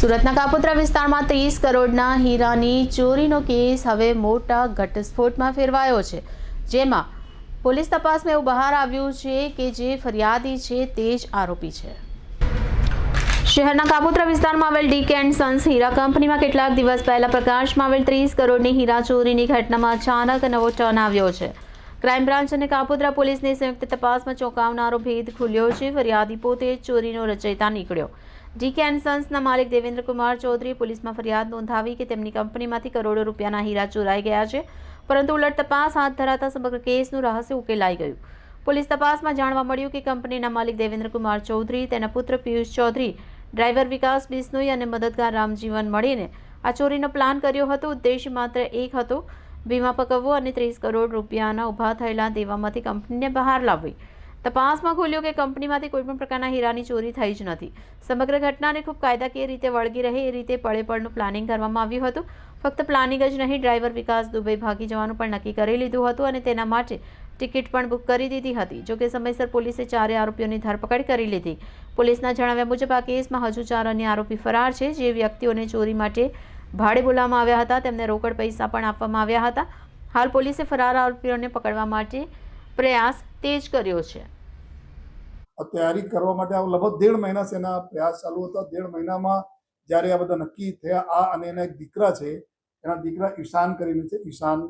સુરતના કાપોદ્રા વિસ્તારમાં ત્રીસ કરોડના હીરાની ચોરીનો કેસ હવે મોટા ઘટસ્ફોટમાં ફેરવાયો છે. જેમાં પોલીસ તપાસમાં એવું બહાર આવ્યું છે કે જે ફરિયાદી છે તે જ આરોપી છે. શહેરના કાપોદ્રા વિસ્તારમાં આવેલ ડીકે એન્ડ સન્સ હીરા કંપનીમાં કેટલાક દિવસ પહેલા પ્રકાશમાં આવેલ ત્રીસ કરોડની હીરા ચોરીની ઘટનામાં અચાનક નવો ટર્ન આવ્યો છે. ક્રાઇમ બ્રાન્ચ અને કાપોદ્રા પોલીસની સંયુક્ત તપાસમાં ચોંકાવનારો ભેદ ખુલ્યો છે. ફરિયાદી પોતે ચોરીનો રચયતા નીકળ્યો. ડીકે એન્ડ સન્સના માલિક દેવેન્દ્ર કુમાર પોલીસમાં ફરિયાદ નોંધાવી કે તેમની કંપનીમાંથી કરોડો રૂપિયાના હીરા ચોરાઈ ગયા છે, પરંતુ ઉલટ તપાસ હાથ ધરાતા સમગ્ર કેસનું રહસ્ય ઉકેલાઈ ગયું. પોલીસ તપાસમાં જાણવા મળ્યું કે કંપનીના માલિક દેવેન્દ્ર કુમાર ચૌધરી, તેના પુત્ર પિયુષ ચૌધરી, ડ્રાઈવર વિકાસ બિસ્નોઈ અને મદદગાર રામજીવન મળીને આ ચોરીનો પ્લાન કર્યો હતો. ઉદ્દેશ માત્ર એક હતો વીમા પકવવો અને ત્રીસ કરોડ રૂપિયાના ઊભા થયેલા દેવામાંથી કંપનીને બહાર લાવવી. તપાસમાં ખુલ્યું કે કંપનીમાંથી કોઈપણ પ્રકારના હીરાની ચોરી થઈ જ નથી. સમગ્ર ઘટનાને ખૂબ કાયદાકીય રીતે વળગી રહે એ રીતે પળે પળનું પ્લાનિંગ કરવામાં આવ્યું હતું. ફક્ત પ્લાનિંગ જ નહીં, ડ્રાઈવર વિકાસ દુબઈ ભાગી જવાનું પણ નક્કી કરી લીધું હતું અને તેના માટે ટિકિટ પણ બુક કરી દીધી હતી. જોકે સમયસર પોલીસે ચારે આરોપીઓની ધરપકડ કરી લીધી. પોલીસના જણાવ્યા મુજબ, આ કેસમાં હજુ ચાર અન્ય આરોપી ફરાર છે. જે વ્યક્તિઓને ચોરી માટે ભાડે બોલાવવામાં આવ્યા હતા. તેમને રોકડ પૈસા પણ આપવામાં આવ્યા હતા. હાલ પોલીસે ફરાર આરોપીઓને પકડવા માટે પ્રયાસ તેજ કર્યો છે. તૈયારી કરવા માટે લગભગ દેઢ મહિના એના પ્રયાસ ચાલુ હતા. દેઢ મહિનામાં જ્યારે આ બધા નક્કી થયા, આ અને એના એક દીકરા છે, એના દીકરા ઈશાન કરીને છે, ઈશાન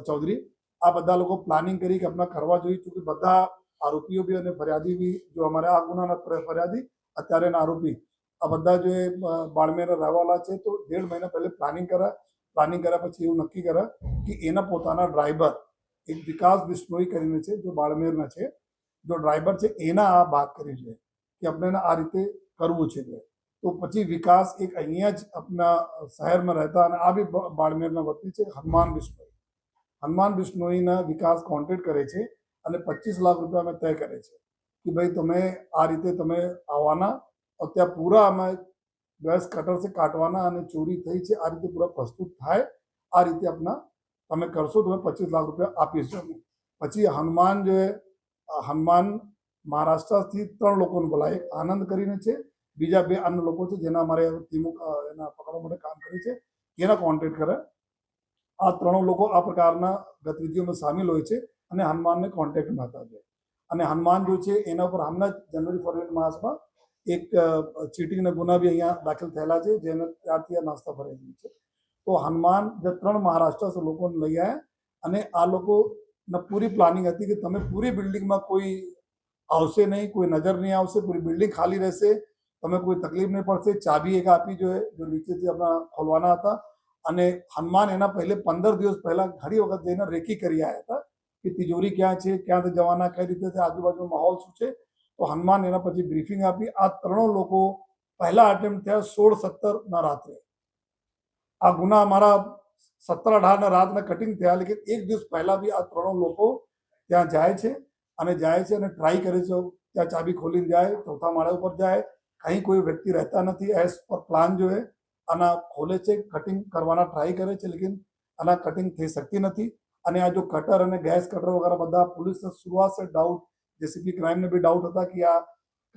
ચૌધરી. આ બધા લોકો પ્લાનિંગ કરી કે આપણે કરવા જોઈએ ચૂંકિ બધા આરોપીઓ બી અને ફરિયાદી બી, જો અમારે આ ગુનાના ફર- ફરિયાદી, અત્યારે આરોપી આ બધા જો એ બાળમેરા રહેવાલા છે, તો દેઢ મહિના પહેલે પ્લાનિંગ કરા પ્લાનિંગ કર્યા પછી એવું નક્કી કરા કે એના પોતાના ડ્રાઈવર એક વિકાસ બિસ્નોઈ કરીને છે, જો બાળમેરના છે, જો ડ્રાઈવર છે, એના આ વાત કરી છે કે આપણે આ રીતે કરવું છે તો પછી વિકાસ એક અહીંયા જ આપણા શહેરમાં રહેતા અને આ બી બાળમેરના વતની છે, હનુમાન બિસ્નોઈ. હનુમાન બિસ્નોઈના વિકાસ કોન્ટેક્ટ કરે છે અને પચીસ લાખ રૂપિયા અમે તય કરે છે કે ભાઈ તમે આ રીતે તમે આવવાના અત્યારે પૂરા અમે ગ્રાસ કટરથી કાટવાના અને ચોરી થઈ છે આ રીતે પૂરા પ્રસ્તુત થાય આ રીતે આપના તમે કરશો તમે પચીસ લાખ રૂપિયા આપીશું અમે પછી હનુમાન જે હનુમાન મહારાષ્ટ્રથી ત્રણ લોકોને બોલાય એક આનંદ કરીને છે બીજા બે અન્ય લોકો છે જેના અમારે ટીમો એના પકડવા માટે કામ કરે છે એના કોન્ટેક્ટ કરે આ ત્રણ લોકો આ પ્રકારના ગતિવિધિઓમાં સામેલ હોય છે અને હનુમાનને કોન્ટેક્ટમાં હતા છે અને હનુમાન જો છે એના ઉપર હમણાં જ જનવરી ફેબ્રુઆરી માસમાં એક ચીટિંગના ગુના બી અહીંયા દાખલ થયેલા છે, જેને ત્યારથી આ નાસ્તા ફરેલી છે. તો હનુમાન જે ત્રણ મહારાષ્ટ્ર લોકોને લઈ આવ્યા અને આ લોકોના પૂરી પ્લાનિંગ હતી કે તમે પૂરી બિલ્ડિંગમાં કોઈ આવશે નહીં, કોઈ નજર નહીં આવશે, પૂરી બિલ્ડિંગ ખાલી રહેશે, તમે કોઈ તકલીફ નહીં પડશે, ચાબી એક આપી જોઈએ, જો નીચેથી આપણા ખોલવાના હતા. અને હનુમાન એના પહેલે પંદર દિવસ પહેલા ઘણી વખત જઈને રેકી કરી આવ્યા હતા કે તિજોરી ક્યાં છે ક્યાંથી જવાના, કઈ રીતે છે, આજુબાજુનો માહોલ શું છે. તો હનુમાન એના પછી બ્રીફિંગ આપી. આ ત્રણો લોકો પહેલા અટેમ્પ્ટ થયા સોળ સત્તર ના રાત્રે. આ ગુના અમારા સત્તર અઢારના રાતના કટિંગ થયા, લેકિન એક દિવસ પહેલા બી આ ત્રણો લોકો ત્યાં જાય છે અને જાય છે અને ટ્રાય કરે છે. ત્યાં ચાબી ખોલીને જાય, ચોથા માળા ઉપર જાય. કहीं કોઈ વ્યક્તિ રહેતા નથી એઝ પર પ્લાન જો હે આના ખોલે છે કટિંગ કરવાના ટ્રાય કરે છે, લેકિન આના કટિંગ થઈ શકતી નથી. અને આ જો કટર અને ગેસ કટર વગેરે બધા પોલીસને શરૂઆત ડાઉટ જેસીબી ક્રાઇમને બી ડાઉટ હતા કે આ